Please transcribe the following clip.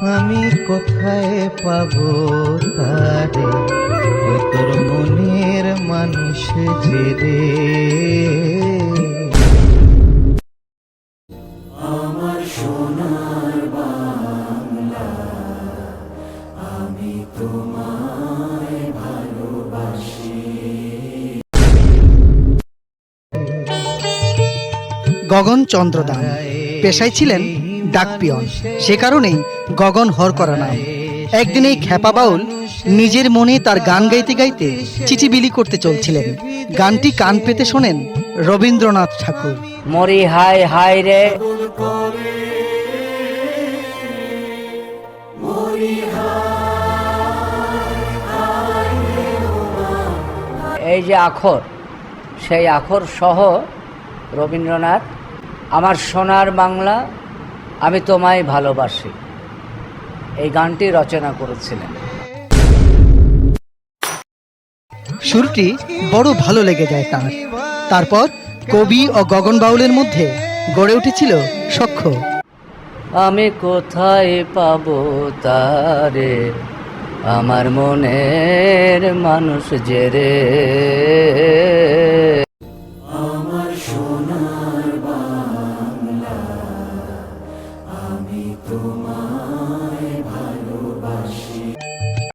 আমি কোথায় পাবো তারে? ওই তোর মনের মানুষ যে রে। গগন চন্দ্র দান পেশায় ছিলেন ডাকপিয়ন সে কারণেই গগন হর করা নাম। একদিন এই খ্যাপা বাউল নিজের মনে তার গান গাইতে গাইতে চিচিবিলি করতে চলছিলেন। গানটি কান পেতে শোনেন রবীন্দ্রনাথ ঠাকুর। মরি হায় হায় রে। এই যে আখর, সেই আখর সহ রবীন্দ্রনাথ, আমার সোনার বাংলা আমি তোমায় ভালোবাসি। এই গানটি রচনা করেছিলেন। সুরটি বড় ভালো লেগে যায় তার। তারপর কবি ও গগন বাউলের মধ্যে গড়ে উঠেছিল সখ্য। আমি কোথায় পাবো তারে? আমার মনের মানুষ যে রে তোমার